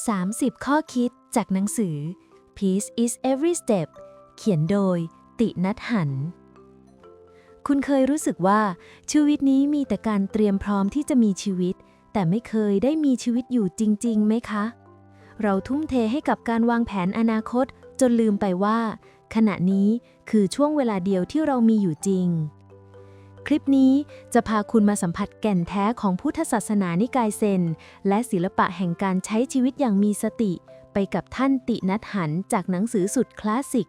30 ข้อคิดจากหนังสือ Peace is Every Step เขียนโดย ตินัทหัน คุณเคยรู้สึกว่าชีวิตนี้มีแต่การเตรียมพร้อมที่จะมีชีวิต แต่ไม่เคยได้มีชีวิตอยู่จริง ๆ ไหมคะ เราทุ่มเทให้กับการวางแผนอนาคตจนลืมไปว่า ขณะนี้คือช่วงเวลาเดียวที่เรามีอยู่จริง คลิปนี้จะพาคุณมาสัมผัสแก่นแท้ของพุทธศาสนานิกายเซน และศิลปะแห่งการใช้ชีวิตอย่างมีสติ ไปกับท่านตินัทหันจากหนังสือสุดคลาสสิก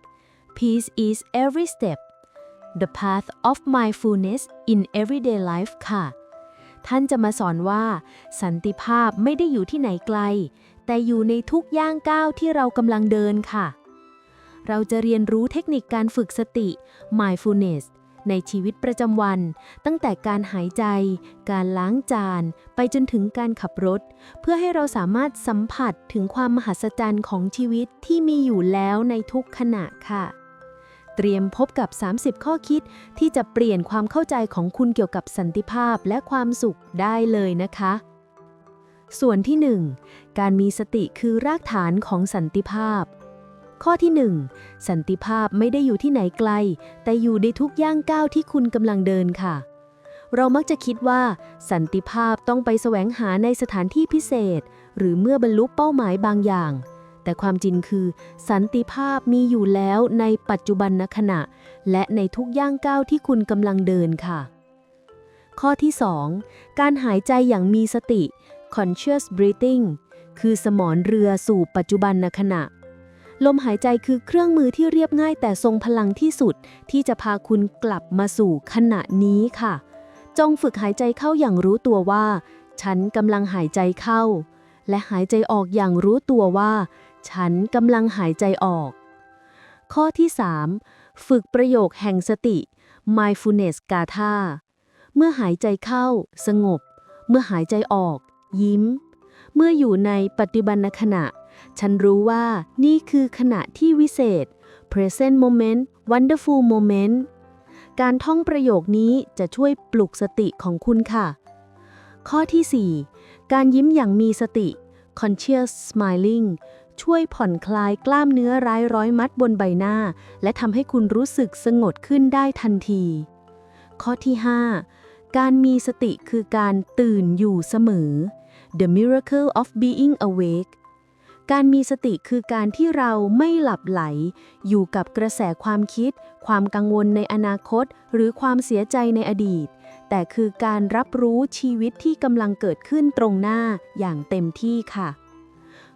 Peace is every step The path of mindfulness in everyday life ค่ะ ท่านจะมาสอนว่า สันติภาพไม่ได้อยู่ที่ไหนไกล แต่อยู่ในทุกย่างก้าวที่เรากำลังเดินค่ะ เราจะเรียนรู้เทคนิคการฝึกสติ mindfulness ในชีวิตประจำวัน ตั้งแต่การหายใจ การล้างจาน ไปจนถึงการขับรถ เพื่อให้เราสามารถสัมผัสถึงความมหัศจรรย์ของชีวิตที่มีอยู่แล้วในทุกขณะค่ะเตรียมพบกับ 30 ข้อคิดที่จะเปลี่ยนความเข้าใจของคุณเกี่ยวกับสันติภาพและความสุขได้เลยนะคะ ส่วนที่ 1 การมีสติคือรากฐานของสันติภาพ ข้อที่ 1 สันติภาพไม่ได้อยู่ที่ไหนไกล แต่อยู่ในทุกย่างก้าวที่คุณกำลังเดินค่ะ เรามักจะคิดว่า สันติภาพต้องไปแสวงหาในสถานที่พิเศษ หรือเมื่อบรรลุเป้าหมายบางอย่าง แต่ความจริงคือ สันติภาพมีอยู่แล้วในปัจจุบันขณะ และในทุกย่างก้าวที่คุณกำลังเดินค่ะ ข้อที่ 2 การหายใจอย่างมีสติ conscious breathing คือสมอนเรือสู่ปัจจุบันขณะ ลมหายใจคือเครื่องมือที่เรียบง่ายแต่ทรงพลังที่สุด ที่จะพาคุณกลับมาสู่ขณะนี้ค่ะ จงฝึกหายใจเข้าอย่างรู้ตัวว่า ฉันกำลังหายใจเข้า และหายใจออกอย่างรู้ตัวว่า ฉันกำลังหายใจออก ข้อที่ 3 ฝึกประโยคแห่งสติ mindfulness กาธาเมื่อหายใจเข้า สงบ เมื่อหายใจออก ยิ้ม เมื่ออยู่ในปัจจุบันขณะ ฉันรู้ว่านี่คือขณะที่วิเศษ present moment wonderful moment การท่องประโยคนี้จะช่วยปลุกสติของคุณค่ะ ข้อที่ 4 การยิ้มอย่างมีสติ conscious smiling ช่วยผ่อนคลายกล้ามเนื้อร้ายร้อยมัดบนใบหน้า และทำให้คุณรู้สึกสงบขึ้นได้ทันที ข้อที่ 5 การมีสติคือการตื่นอยู่เสมอ The miracle of being awake การมีสติคือการที่เราไม่หลับไหล อยู่กับกระแสความคิด ความกังวลในอนาคต หรือความเสียใจในอดีต แต่คือการรับรู้ชีวิตที่กำลังเกิดขึ้นตรงหน้าอย่างเต็มที่ค่ะ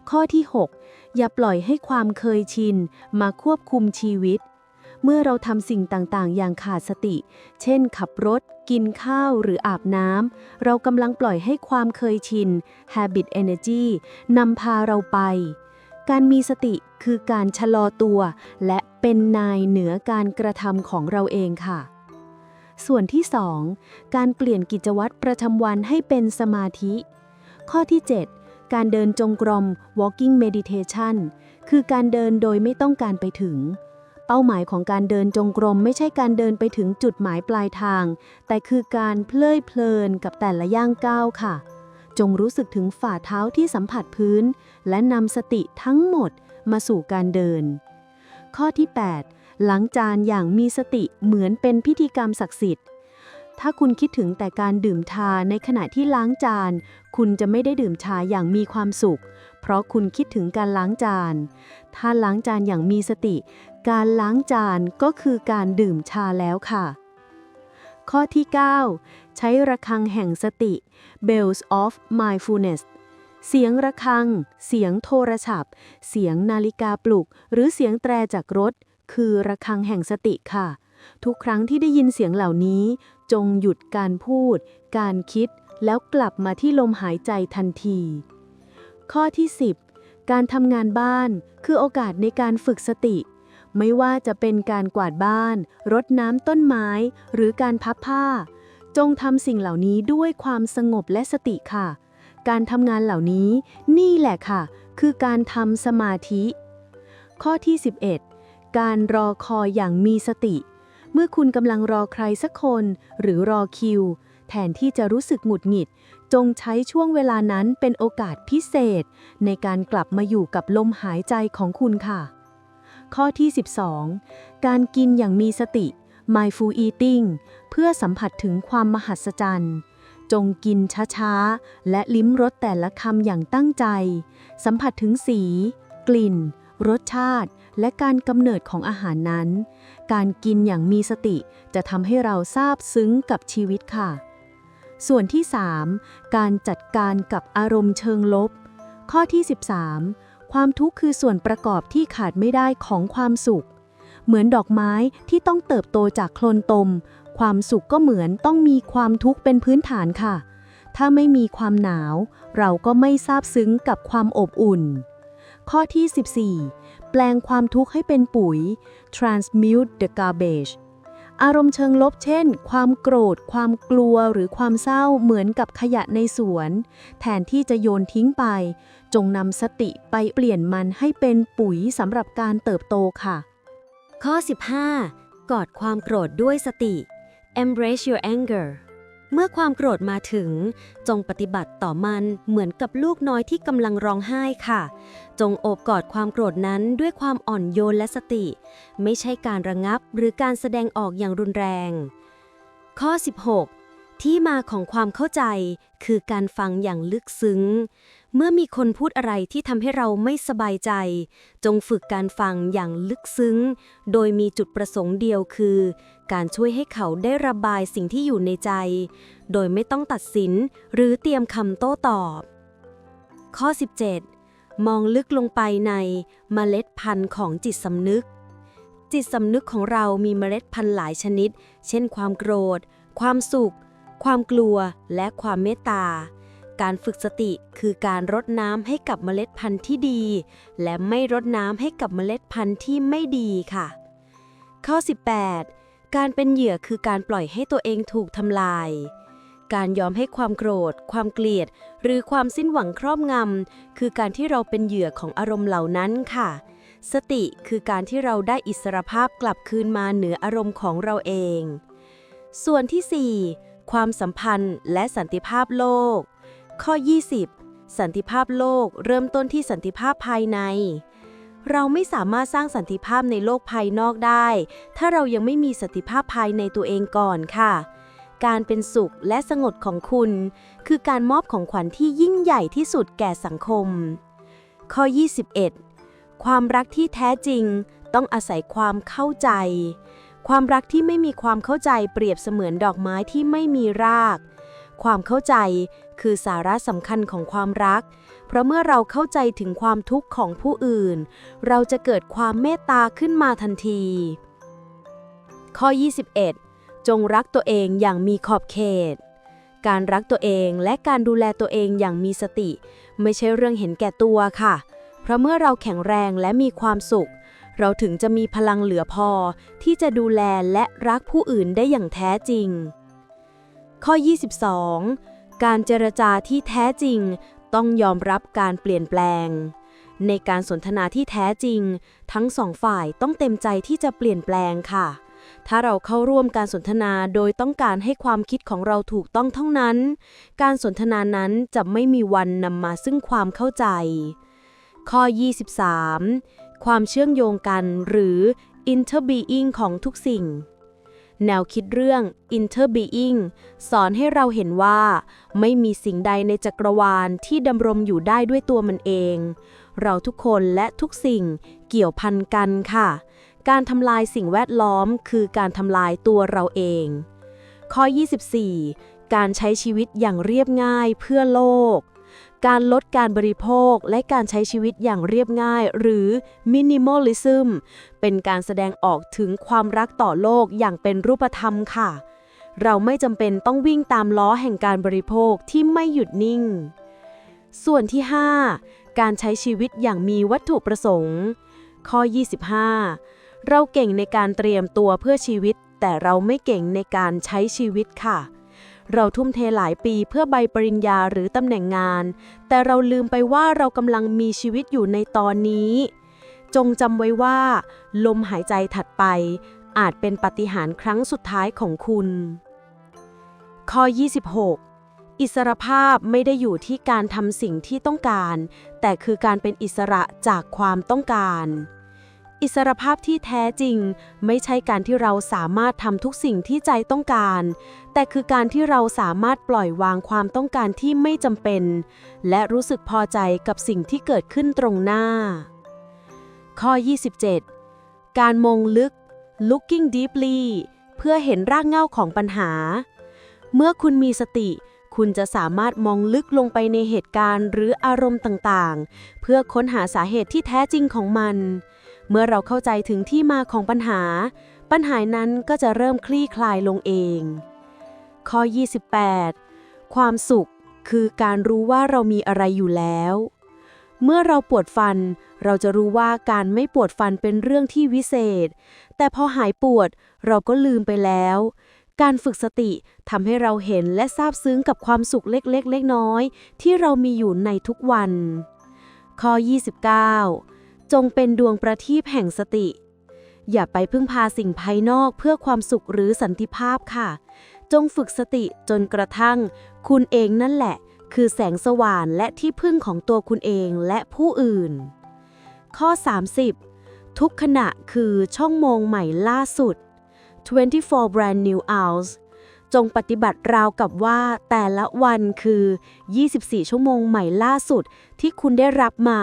ข้อที่ 6 อย่าปล่อยให้ความเคยชิน มาควบคุมชีวิต เมื่อเราทำสิ่งต่างๆ อย่างขาดสติ เช่น ขับรถ กินข้าวหรืออาบน้ำ เรากำลังปล่อยให้ความเคยชิน habit energy นำพาเราไป การมีสติคือการชะลอตัว และเป็นนายเหนือการกระทำของเราเองค่ะ ส่วนที่ 2 การเปลี่ยนกิจวัตรประจำวันให้เป็นสมาธิ ข้อที่ 7 การเดินจงกรม walking meditation คือการเดินโดยไม่ต้องการไปถึง เป้าหมายของการเดินจงกรมไม่ใช่การเดินไปถึงจุดหมายปลายทาง แต่คือการเพลิดเพลินกับแต่ละย่างก้าวค่ะ จงรู้สึกถึงฝ่าเท้าที่สัมผัสพื้น และนำสติทั้งหมดมาสู่การเดิน ข้อที่8ล้างจานอย่างมีสติเหมือนเป็นพิธีกรรมศักดิ์สิทธิ์ถ้าคุณคิดถึงแต่การดื่มชาในขณะที่ล้างจาน คุณจะไม่ได้ดื่มชาอย่างมีความสุข เพราะคุณคิดถึงการล้างจาน ถ้าล้างจานอย่างมีสติ การล้างจานก็คือการดื่มชาแล้วค่ะ ข้อที่ 9 ใช้ระฆังแห่งสติ bells of mindfulness เสียงระฆัง เสียงโทรศัพท์ เสียงนาฬิกาปลุก หรือเสียงแตรจากรถ คือระฆังแห่งสติค่ะ ทุกครั้งที่ได้ยินเสียงเหล่านี้ จงหยุดการพูด การคิด แล้วกลับมาที่ลมหายใจทันที ข้อที่ 10 การทำงานบ้าน คือโอกาสในการฝึกสติ ไม่ว่าจะเป็นการกวาดบ้าน รดน้ำต้นไม้ หรือการพับผ้า จงทำสิ่งเหล่านี้ด้วยความสงบและสติค่ะ การทำงานเหล่านี้นี่แหละค่ะ คือการทำสมาธิ ข้อที่ 11 การรอคอยอย่างมีสติ เมื่อคุณกำลังรอใครสักคน หรือรอคิว แทนที่จะรู้สึกหงุดหงิด จงใช้ช่วงเวลานั้นเป็นโอกาสพิเศษ ในการกลับมาอยู่กับลมหายใจของคุณค่ะ ข้อที่ 12 การกินอย่างมีสติ mindful eating เพื่อสัมผัสถึงความมหัศจรรย์ จงกินช้าๆ และลิ้มรสแต่ละคำอย่างตั้งใจ สัมผัสถึงสี กลิ่น รสชาติ และการกำเนิดของอาหารนั้น การกินอย่างมีสติจะทำให้เราซาบซึ้งกับชีวิตค่ะ ส่วนที่ 3 การจัดการกับอารมณ์เชิงลบ ข้อที่ 13 ความทุกข์คือส่วนประกอบที่ขาดไม่ได้ของความสุข เหมือนดอกไม้ที่ต้องเติบโตจากโคลนตม ความสุขก็เหมือนต้องมีความทุกข์เป็นพื้นฐานค่ะ ถ้าไม่มีความหนาว เราก็ไม่ซาบซึ้งกับความอบอุ่น ข้อที่ 14 แปลงความทุกข์ให้เป็นปุ๋ย transmute the garbage อารมณ์เชิงลบเช่น ความโกรธ ความกลัวหรือความเศร้าเหมือนกับขยะในสวน แทนที่จะโยนทิ้งไป จงนำสติไปเปลี่ยนมันให้เป็นปุ๋ยสำหรับการเติบโตค่ะ ข้อ 15 กอดความโกรธด้วยสติ embrace your anger เมื่อความโกรธมาถึง จงปฏิบัติต่อมันเหมือนกับลูกน้อยที่กำลังร้องไห้ค่ะ จงโอบกอดความโกรธนั้นด้วยความอ่อนโยนและสติ ไม่ใช่การระงับหรือการแสดงออกอย่างรุนแรง ข้อ 16 ที่มาของความเข้าใจคือการฟังอย่างลึกซึ้ง เมื่อมีคนพูดอะไรที่ทำให้เราไม่สบายใจ จงฝึกการฟังอย่างลึกซึ้ง โดยมีจุดประสงค์เดียวคือ การช่วยให้เขาได้ระบายสิ่งที่อยู่ในใจ โดยไม่ต้องตัดสินหรือเตรียมคำโต้ตอบ ข้อ 17 มองลึกลงไปในเมล็ดพันธุ์ของจิตสำนึก จิตสำนึกของเรามีเมล็ดพันธุ์หลายชนิด เช่น ความโกรธ ความสุข ความกลัว และความเมตตา การฝึกสติคือการรดน้ำให้กับเมล็ดพันธุ์ที่ดี และไม่รดน้ำให้กับเมล็ดพันธุ์ที่ไม่ดีค่ะ ข้อ 18 การเป็นเหยื่อคือการปล่อยให้ตัวเองถูกทำลาย การยอมให้ความโกรธ ความเกลียด หรือความสิ้นหวังครอบงำคือการที่เราเป็นเหยื่อของอารมณ์เหล่านั้นค่ะ สติคือการที่เราได้อิสรภาพกลับคืนมาเหนืออารมณ์ของเราเอง ส่วนที่ 4 ความสัมพันธ์และสันติภาพโลก ข้อ 20 สันติภาพโลกเริ่มต้นที่สันติภาพภายใน เราไม่สามารถสร้างสันติภาพในโลกภายนอกได้ ถ้าเรายังไม่มีสันติภาพภายในตัวเองก่อนค่ะ การเป็นสุขและสงบของคุณ คือการมอบของขวัญที่ยิ่งใหญ่ที่สุดแก่สังคม ข้อ 21 ความรักที่แท้จริงต้องอาศัยความเข้าใจ ความรักที่ไม่มีความเข้าใจเปรียบเสมือนดอกไม้ที่ไม่มีราก ความเข้าใจ คือสาระสำคัญของความรัก เพราะเมื่อเราเข้าใจถึงความทุกข์ของผู้อื่น เราจะเกิดความเมตตาขึ้นมาทันที ข้อ 21 จงรักตัวเองอย่างมีขอบเขต การรักตัวเองและการดูแลตัวเองอย่างมีสติ ไม่ใช่เรื่องเห็นแก่ตัวค่ะ เพราะเมื่อเราแข็งแรงและมีความสุข เราถึงจะมีพลังเหลือพอ ที่จะดูแลและรักผู้อื่นได้อย่างแท้จริง ข้อ 22 การเจรจาที่แท้จริง ต้องยอมรับการเปลี่ยนแปลง ในการสนทนาที่แท้จริง ทั้งสองฝ่ายต้องเต็มใจที่จะเปลี่ยนแปลงค่ะ ถ้าเราเข้าร่วมการสนทนาโดยต้องการให้ความคิดของเราถูกต้องเท่านั้น การสนทนานั้นจะไม่มีวันนำมาซึ่งความเข้าใจ ข้อ 23 ความเชื่อมโยงกันหรือ interbeing ของทุกสิ่ง แนวคิดเรื่อง interbeing สอนให้เราเห็นว่า ไม่มีสิ่งใดในจักรวาลที่ดำรงอยู่ได้ด้วยตัวมันเอง เราทุกคนและทุกสิ่งเกี่ยวพันกันค่ะ การทำลายสิ่งแวดล้อมคือการทำลายตัวเราเอง ข้อ 24 การใช้ชีวิตอย่างเรียบง่ายเพื่อโลก การลดการบริโภคและการใช้ชีวิตอย่างเรียบง่าย หรือ minimalism เป็นการแสดงออกถึงความรักต่อโลกอย่างเป็นรูปธรรมค่ะ เราไม่จำเป็นต้องวิ่งตามล้อแห่งการบริโภคที่ไม่หยุดนิ่ง ส่วนที่ 5 การใช้ชีวิตอย่างมีวัตถุประสงค์ ข้อ 25 เราเก่งในการเตรียมตัวเพื่อชีวิต แต่เราไม่เก่งในการใช้ชีวิตค่ะ เราทุ่มเทหลายปีเพื่อใบปริญญาหรือตำแหน่งงาน แต่เราลืมไปว่าเรากำลังมีชีวิตอยู่ในตอนนี้ จงจำไว้ว่า ลมหายใจถัดไป อาจเป็นปาฏิหารย์ครั้งสุดท้ายของคุณ ข้อ 26 อิสรภาพไม่ได้อยู่ที่การทำสิ่งที่ต้องการ แต่คือการเป็นอิสระจากความต้องการ อิสรภาพที่แท้จริง ไม่ใช่การที่เราสามารถทำทุกสิ่งที่ใจต้องการ แต่คือการที่เราสามารถปล่อยวางความต้องการที่ไม่จำเป็น และรู้สึกพอใจกับสิ่งที่เกิดขึ้นตรงหน้า ข้อ 27 การมองลึก looking deeply เพื่อเห็นรากเหง้าของปัญหา เมื่อคุณมีสติคุณจะสามารถมองลึกลงไปในเหตุการณ์หรืออารมณ์ต่างๆ เพื่อค้นหาสาเหตุที่แท้จริงของมัน เมื่อเราเข้าใจถึงที่มาของปัญหา ปัญหานั้นก็จะเริ่มคลี่คลายลงเอง ข้อ 28 ความสุขคือการรู้ว่าเรามีอะไรอยู่แล้ว เมื่อเราปวดฟัน เราจะรู้ว่าการไม่ปวดฟันเป็นเรื่องที่วิเศษ แต่พอหายปวดเราก็ลืมไปแล้ว การฝึกสติทำให้เราเห็นและซาบซึ้งกับความสุขเล็กๆเล็กน้อยที่เรามีอยู่ในทุกวัน ข้อ 29 จงเป็นดวงประทีปแห่งสติ อย่าไปพึ่งพาสิ่งภายนอกเพื่อความสุขหรือสันติภาพค่ะ จงฝึกสติจนกระทั่ง คุณเองนั่นแหละ คือแสงสว่างและที่พึ่งของตัวคุณเองและผู้อื่น ข้อ 30 ทุกขณะคือช่องมองใหม่ล่าสุด 24 brand new hours จงปฏิบัติราวกับว่าแต่ละวันคือ 24 ชั่วโมงใหม่ล่าสุดที่คุณได้รับมา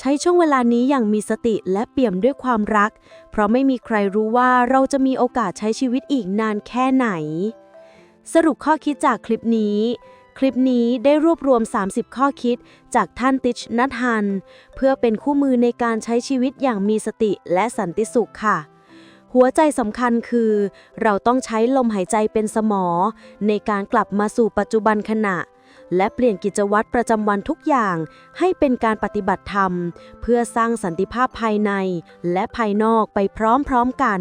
ใช้ช่วงเวลานี้อย่างมีสติและเปี่ยมด้วยความรัก เพราะไม่มีใครรู้ว่าเราจะมีโอกาสใช้ชีวิตอีกนานแค่ไหน สรุปข้อคิดจากคลิปนี้ คลิปนี้ได้รวบรวม 30 ข้อคิดจากท่านติชนัทฮัน เพื่อเป็นคู่มือในการใช้ชีวิตอย่างมีสติและสันติสุขค่ะหัวใจสำคัญคือ เราต้องใช้ลมหายใจเป็นสมอ ในการกลับมาสู่ปัจจุบันขณะ และเปลี่ยนกิจวัตรประจำวันทุกอย่างให้เป็นการปฏิบัติธรรม เพื่อสร้างสันติภาพภายในและภายนอกไปพร้อมๆกัน